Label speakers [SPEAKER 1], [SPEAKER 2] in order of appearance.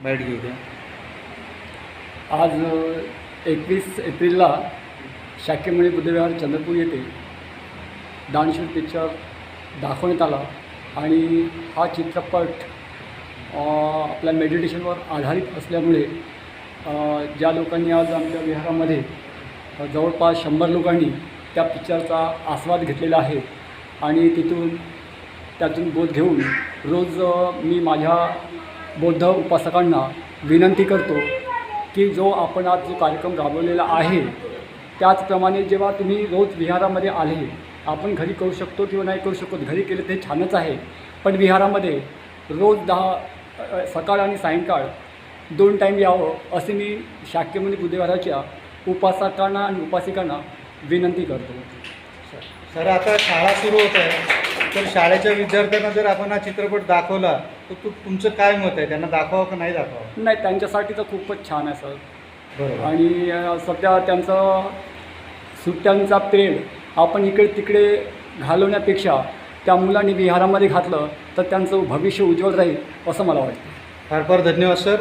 [SPEAKER 1] Bite घेऊ द्या
[SPEAKER 2] आज एकवीस एप्रिलला शाक्यमणी बुद्धविहार चंद्रपूर येथे दानशूर पिक्चर दाखवण्यात आला आणि हा चित्रपट आपल्या मेडिटेशनवर आधारित असल्यामुळे ज्या लोकांनी आज आमच्या विहारामध्ये जवळपास शंभर लोकांनी त्या पिक्चरचा आस्वाद घेतलेला आहे आणि तिथून त्यातून बोध घेऊन रोज मी माझ्या बौद्ध उपासकांना विनंती करतो की जो आपण आज जो कार्यक्रम राबवलेला आहे त्याचप्रमाणे जेव्हा तुम्ही रोज विहारामध्ये आले आपण घरी करू शकतो किंवा नाही करू शकतो घरी केलं ते छानच आहे. पण विहारामध्ये रोज दहा सकाळ आणि सायंकाळ दोन टाईम यावं असे मी शाक्यमुनी बुद्धिवाराच्या उपासकांना आणि उपासिकांना विनंती करतो.
[SPEAKER 1] सर आता शाळा सुरू होत आहे. तर शाळेच्या विद्यार्थ्यांना जर आपण हा चित्रपट दाखवला तर तू तुमचं काय मत आहे? त्यांना दाखवावं का नाही दाखवावं?
[SPEAKER 2] नाही त्यांच्यासाठी तर खूपच छान आहे सर.
[SPEAKER 1] बरोबर.
[SPEAKER 2] आणि अ, सध्या त्यांचं सुट्ट्यांचा पिरियड आपण इकडे तिकडे घालवण्यापेक्षा त्या मुलांनी विहारामध्ये घातलं तर त्यांचं भविष्य उज्ज्वल राहील असं मला वाटतं.
[SPEAKER 1] फार फार धन्यवाद सर.